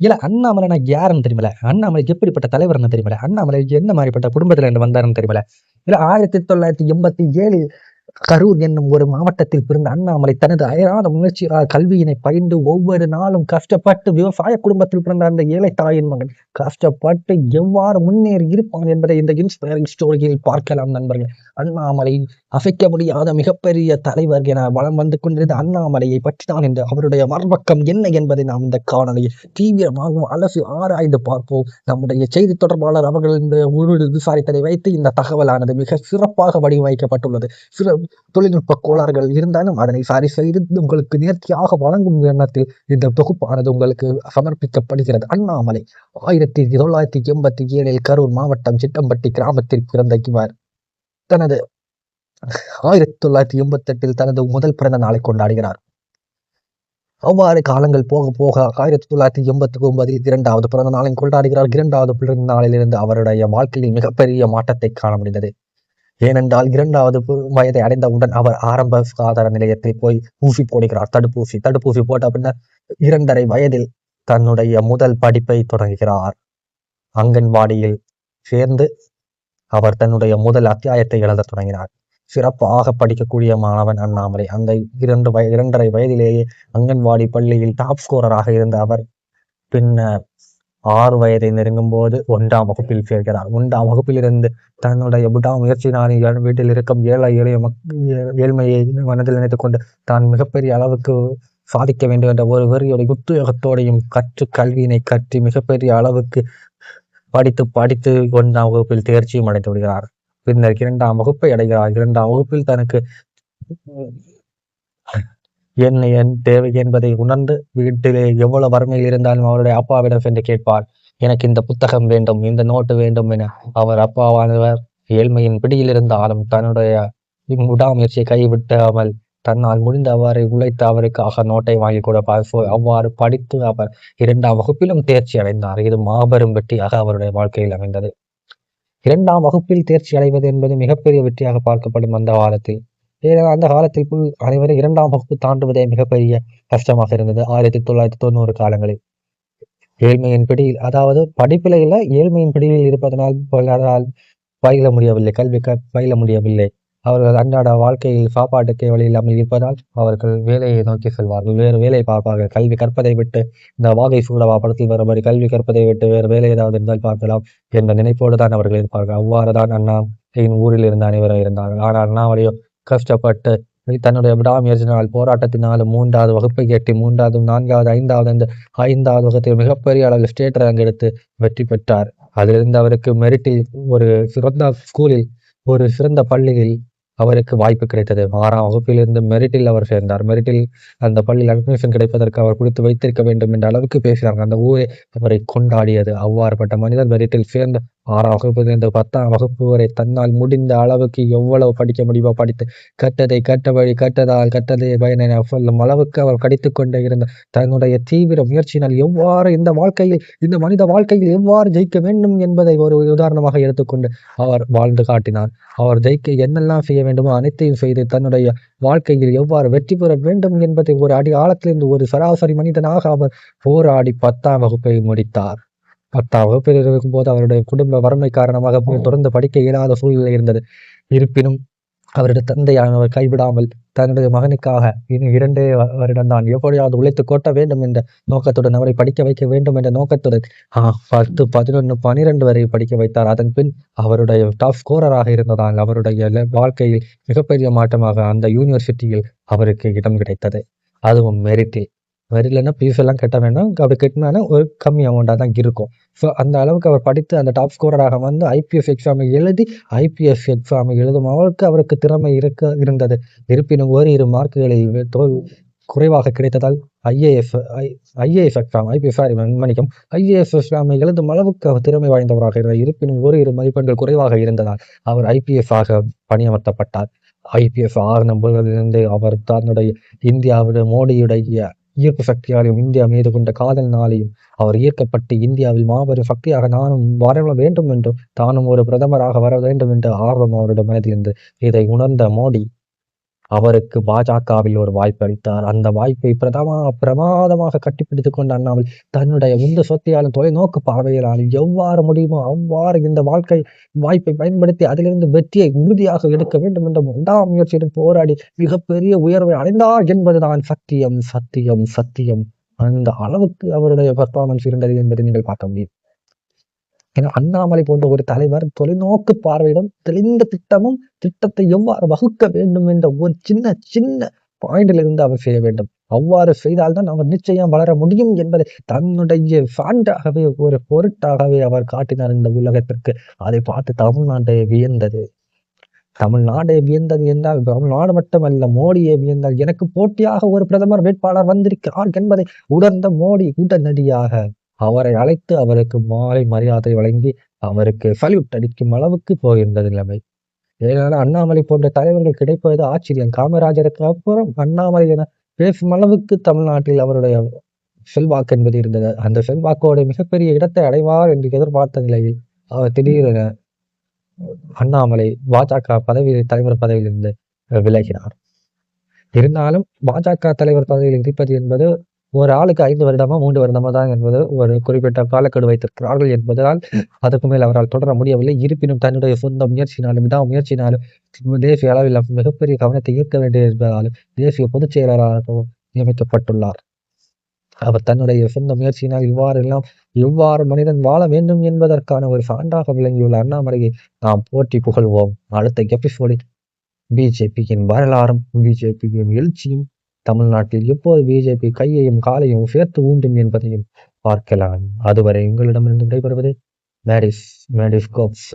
இல்ல அண்ணாமலை நான் யாருன்னு தெரியல அண்ணாமலைக்கு எப்படிப்பட்ட தலைவர்னு தெரியல அண்ணாமலை என்ன மாதிரிப்பட்ட குடும்பத்துல இருந்து வந்தாருன்னு தெரியல இல்ல ஆயிரத்தி தொள்ளாயிரத்தி எண்பத்தி ஏழு கரூர் என்னும் ஒரு மாவட்டத்தில் பிறந்த அண்ணாமலை தனது அயராத முயற்சியால் கல்வியினை பயின்று ஒவ்வொரு நாளும் கஷ்டப்பட்டு விவசாய குடும்பத்தில் பிறந்த அந்த ஏழை தாயின் மகன் கஷ்டப்பட்டு எவ்வாறு முன்னேறி இருப்பான் என்பதை இந்த இன்ஸ்பைரிங் ஸ்டோரியில் பார்க்கலாம் நண்பர்கள். அண்ணாமலை அசைக்க முடியாத மிகப்பெரிய தலைவர் என வலம் வந்து கொண்டிருந்த அண்ணாமலையை பற்றி தான் இந்த அவருடைய மறுபக்கம் என்ன என்பதை நாம் இந்த காணொலியில் தீவிரமாக அலசி ஆராய்ந்து பார்ப்போம். நம்முடைய செய்தி தொடர்பாளர் அவர்கள் இந்த ஒரு விசாரித்ததை வைத்து இந்த தகவலானது மிக சிறப்பாக வடிவமைக்கப்பட்டுள்ளது. சில தொழில்நுட்ப கோளாறுகள் இருந்தாலும் அதனை சரி செய்து உங்களுக்கு நேர்த்தியாக வழங்கும் எண்ணத்தில் இந்த தொகுப்பானது உங்களுக்கு சமர்ப்பிக்கப்படுகிறது. அண்ணாமலை ஆயிரத்தி தொள்ளாயிரத்தி எண்பத்தி ஏழில் கரூர் மாவட்டம் சிட்டம்பட்டி கிராமத்தில் பிறந்த இவர். தனது ஆயிரத்தி தொள்ளாயிரத்தி எண்பத்தி எட்டில் தனது முதல் பிறந்த நாளை கொண்டாடுகிறார். அவ்வாறு காலங்கள் போக போக ஆயிரத்தி தொள்ளாயிரத்தி எண்பத்தி ஒன்பதில் இரண்டாவது பிறந்த நாளை கொண்டாடுகிறார். இரண்டாவது பிறந்த நாளிலிருந்து அவருடைய வாழ்க்கையில் மிகப்பெரிய மாற்றத்தை காண முடிந்தது. ஏனென்றால் இரண்டாவது வயதை அடைந்தவுடன் அவர் ஆரம்ப சுகாதார நிலையத்தில் போய் ஊசி போடுகிறார். தடுப்பூசி தடுப்பூசி போட்ட பின்னர் இரண்டரை வயதில் தன்னுடைய முதல் படிப்பை தொடங்குகிறார். அங்கன்வாடியில் சேர்ந்து அவர் தன்னுடைய முதல் அத்தியாயத்தை எழுதத் தொடங்கினார். சிறப்பாக படிக்கக்கூடிய மாணவன் அண்ணாமலை. அந்த இரண்டு வய இரண்டரை வயதிலேயே அங்கன்வாடி பள்ளியில் டாப் ஸ்கோரராக இருந்த அவர் பின்னர் ஆறு வயதை நெருங்கும் போது ஒன்றாம் வகுப்பில் சேர்க்கிறார். ஒன்றாம் வகுப்பிலிருந்து தன்னுடைய விடாமுயற்சியினால் ஏழை- வீட்டில் இருக்கும் ஏழை எளிய மக் ஏழ்மையை மனதில் நினைத்துக் கொண்டு தான் மிகப்பெரிய அளவுக்கு சாதிக்க வேண்டும் என்ற ஒரு வெறியோட உத்வேகத்தோடையும் கற்று கல்வியினை கற்றி மிகப்பெரிய அளவுக்கு படித்து படித்து ஒன்றாம் வகுப்பில் தேர்ச்சியும் அடைந்து விடுகிறார். பின்னர் இரண்டாம் வகுப்பை அடைகிறார். இரண்டாம் வகுப்பில் தனக்கு என்ன என் தேவை என்பதை உணர்ந்து வீட்டிலே எவ்வளவு வறுமையில் இருந்தாலும் அவருடைய அப்பாவிடம் சென்று கேட்பார். எனக்கு இந்த புத்தகம் வேண்டும் இந்த நோட்டு வேண்டும் என அவர் அப்பாவானவர் ஏழ்மையின் பிடியில் இருந்தாலும் தன்னுடைய விடாமுயற்சியை கைவிட்டாமல் தன்னால் முடிந்த அவரை உழைத்து அவருக்காக நோட்டை வாங்கி கொடுப்பார். அவ்வாறு படித்து அவர் இரண்டாம் வகுப்பிலும் தேர்ச்சி அடைந்தார். இது மாபெரும் வெற்றியாக அவருடைய வாழ்க்கையில் அமைந்தது. இரண்டாம் வகுப்பில் தேர்ச்சி அடைவது என்பது மிகப்பெரிய வெற்றியாக பார்க்கப்படும் அந்த காலத்தில். அந்த காலத்தில் புல் அனைவரும் இரண்டாம் வகுப்பு தாண்டுவதே மிகப்பெரிய கஷ்டமாக இருந்தது. ஆயிரத்தி தொள்ளாயிரத்தி தொண்ணூறு காலங்களில். ஏழ்மையின் பிடியில் அதாவது படிப்பில ஏழ்மையின் பிடியில் இருப்பதனால் பலரால் பயில முடியவில்லை. கல்வி பயில முடியவில்லை. அவர்கள் அன்றாட வாழ்க்கையில் சாப்பாட்டுக்கே வழி இல்லாமல் இருப்பதால் அவர்கள் வேலையை நோக்கி செல்வார்கள். வேறு வேலை பார்ப்பார்கள். கல்வி கற்பதை விட்டு இந்த வாகை சூடவா படத்தில் வரும்படி கல்வி கற்பதை விட்டு வேறு வேலை ஏதாவது இருந்தால் பார்க்கலாம் என்ற நினைப்போடு தான் அவர்கள் இருப்பார்கள். அவ்வாறு தான் அண்ணா என் ஊரில் இருந்த அனைவரும் இருந்தார்கள். ஆனால் அண்ணாமலையோ கஷ்டப்பட்டு தன்னுடைய விடாமுயற்சினால் போராட்டத்தினால் மூன்றாவது வகுப்பை எட்டி மூன்றாவது நான்காவது ஐந்தாவது அந்த ஐந்தாவது வகுப்பில் மிகப்பெரிய அளவில் ஸ்டேட் ரேங்க் எடுத்து வெற்றி பெற்றார். அதிலிருந்து அவருக்கு மெரிட்டில் ஒரு சிறந்த ஸ்கூலில் ஒரு சிறந்த பள்ளியில் அவருக்கு வாய்ப்பு கிடைத்தது. ஆறாம் வகுப்பிலிருந்து மெரிட்டில் அவர் சேர்ந்தார். மெரிட்டில் அந்த பள்ளியில் அட்மிஷன் கிடைப்பதற்கு அவர் கொடுத்து வைத்திருக்க வேண்டும் என்ற அளவுக்கு பேசினாங்க அந்த ஊரே அவரை கொண்டாடியது. அவ்வாறுபட்ட மனிதர் மெரிட்டில் சேர்ந்த ஆறாம் வகுப்பிலிருந்து பத்தாம் வகுப்பு வரை தன்னால் முடிந்த அளவுக்கு எவ்வளவு படிக்க முடியுமோ படித்து கட்டதை கட்டபடி கட்டதால் கட்டதை பயனை சொல்லும் அளவுக்கு அவர் கடித்து கொண்டே இருந்த தன்னுடைய தீவிர முயற்சியினால் எவ்வாறு இந்த வாழ்க்கையில் இந்த மனித வாழ்க்கையில் எவ்வாறு ஜெயிக்க வேண்டும் என்பதை ஒரு உதாரணமாக எடுத்துக்கொண்டு அவர் வாழ்ந்து காட்டினார். அவர் ஜெயிக்க என்னெல்லாம் செய்ய வேண்டுமோ அனைத்தையும் செய்து தன்னுடைய வாழ்க்கையில் எவ்வாறு வெற்றி பெற வேண்டும் என்பதை ஒரு அடி ஆழத்திலிருந்து ஒரு சராசரி மனிதனாக அவர் போராடி பத்தாம் வகுப்பை முடித்தார். பத்தாம் வகுப்பில் இருக்கும்போது அவருடைய குடும்ப வறுமை காரணமாக தொடர்ந்து படிக்க இயலாத சூழ்நிலை இருந்தது. இருப்பினும் அவருடைய தந்தையானவர் கைவிடாமல் தன்னுடைய மகனுக்காக இன்னும் இரண்டே வ- வருடம்தான் எப்படியாவது உழைத்து கொட்ட வேண்டும் என்ற நோக்கத்துடன் அவரை படிக்க வைக்க வேண்டும் என்ற நோக்கத்துடன் ஆஹ், பத்து பதினொன்று பனிரெண்டு வரை படிக்க வைத்தார். அதன் பின் அவருடைய டாப் ஸ்கோரராக இருந்ததால் அவருடைய வாழ்க்கையில் மிகப்பெரிய மாற்றமாக அந்த யூனிவர்சிட்டியில் அவருக்கு இடம் கிடைத்தது. அதுவும் மெரிட்டில் மெரிட்லன்னா ஃபீஸ் எல்லாம் கட்ட வேண்டும். அப்படி கட்டினாலும் ஒரு கம்மி அமௌண்ட்டாக தான் இருக்கும். ஸோ அந்த அளவுக்கு அவர் படித்து அந்த டாப் ஸ்கோரராக வந்து ஐபிஎஸ் எக்ஸாமை எழுதி ஐபிஎஸ் எக்ஸாமை எழுதும் அளவுக்கு அவருக்கு திறமை இருக்க இருந்தது. இருப்பினும் ஓரிரு மார்க்குகளை தோல் குறைவாக கிடைத்ததால் IAS IAS exam IPS sorry மன்னிக்கும் ஐஏஎஸ் எக்ஸாமை எழுதும் அளவுக்கு அவர் திறமை வாய்ந்தவராக இருந்தார் இருப்பினும் ஓரிரு மதிப்பெண்கள் குறைவாக இருந்ததால் அவர் ஐபிஎஸ் ஆக பணியமர்த்தப்பட்டார். ஐபிஎஸ் ஆறு நம்பர்களிலிருந்து அவர் தன்னுடைய இந்தியாவுடைய மோடியுடைய ஈர்ப்பு சக்தியாலையும் இந்தியா மீது கொண்ட காதலினாலையும் அவர் ஈர்க்கப்பட்டு இந்தியாவில் மாபெரும் சக்தியாக நானும் வர வேண்டும் என்றும் தானும் ஒரு பிரதமராக வர வேண்டும் என்ற ஆர்வம் அவருடைய மனதில் இருந்து இதை உணர்ந்த மோடி அவருக்கு பாஜகவில் ஒரு வாய்ப்பு அளித்தார். அந்த வாய்ப்பை பிரதமா பிரமாதமாக கட்டிப்பிடித்துக் கொண்ட அண்ணாமல் தன்னுடைய உந்து சொத்தியாலும் தொலைநோக்கு பார்வையிலாலும் எவ்வாறு முடியுமோ அவ்வாறு இந்த வாழ்க்கை வாய்ப்பை பயன்படுத்தி அதிலிருந்து வெற்றியை உறுதியாக எடுக்க வேண்டும் என்ற முதலாம் முயற்சியுடன் போராடி மிகப்பெரிய உயர்வை அடைந்தார் என்பதுதான் சத்தியம் சத்தியம் சத்தியம். அந்த அளவுக்கு அவருடைய பர்ஃபார்மன்ஸ் இருந்தது என்பதை நீங்கள் பார்க்க முடியும். ஏன்னா அண்ணாமலை போன்ற ஒரு தலைவர் தொலைநோக்கு பார்வையிடம் தெளிந்த திட்டமும் திட்டத்தை எவ்வாறு வகுக்க வேண்டும் என்ற ஒரு சின்ன சின்ன பாயிண்டில் இருந்து அவர் செய்ய வேண்டும். அவ்வாறு செய்தால்தான் அவர் நிச்சயம் வளர முடியும் என்பதை தன்னுடைய ஃபேண்டாகவே ஒரு பொருட்டாகவே அவர் காட்டினார் இந்த உலகத்திற்கு. அதை பார்த்து தமிழ்நாட்டை வியந்தது. தமிழ்நாடே வியந்தது என்றால் தமிழ்நாடு மட்டுமல்ல மோடியை வியந்தால் எனக்கு போட்டியாக ஒரு பிரதமர் வேட்பாளர் வந்திருக்கிறார் என்பதை உணர்ந்த மோடி உடனடியாக அவரை அழைத்து அவருக்கு மாலை மரியாதை வழங்கி அவருக்கு சல்யூட் அடிக்கும் அளவுக்கு போகின்றது நிலைமை. ஏன்னா அண்ணாமலை போன்ற தலைவர்கள் கிடைப்பது ஆச்சரியம். காமராஜருக்கு அப்புறம் அண்ணாமலை என பேசும் அளவுக்கு தமிழ்நாட்டில் அவருடைய செல்வாக்கு என்பது இருந்தது. அந்த செல்வாக்கோட மிகப்பெரிய இடத்தை அடைவார் என்று எதிர்பார்த்த நிலையில் அவர் திடீரென அண்ணாமலை பாஜக பதவி தலைவர் பதவியிலிருந்து விலகினார். இருந்தாலும் பாஜக தலைவர் பதவியில் இருப்பது என்பது ஒரு ஆளுக்கு ஐந்து வருடமா மூன்று வருடமா தான் என்பது ஒரு குறிப்பிட்ட காலக்கெடு வைத்திருக்கிறார்கள் என்பதால் அதற்கு மேல் அவரால் தொடர முடியவில்லை. இருப்பினும் தன்னுடைய சொந்த முயற்சினாலும் விடா முயற்சினாலும் தேசிய அளவில் மிகப்பெரிய கவனத்தை ஈர்க்க வேண்டிய என்பதாலும் தேசிய பொதுச் செயலாளராகவும் நியமிக்கப்பட்டுள்ளார். அவர் தன்னுடைய சொந்த முயற்சியினால் இவ்வாறு எல்லாம் எவ்வாறு மனிதன் வாழ வேண்டும் என்பதற்கான ஒரு சான்றாக விளங்கியுள்ள அண்ணாமலையை நாம் போற்றி புகழ்வோம். அடுத்த எபிசோடில் பிஜேபியின் வரலாறும் பிஜேபியின் எழுச்சியும் தமிழ்நாட்டில் எப்போது பிஜேபி கையையும் காலையும் சேர்த்து ஊண்டும் என்பதையும் பார்க்கலாம். அதுவரை உங்களிடமிருந்து விடைபெறுவது மேரிஸ் மேடிஸ் கோப்ஸ்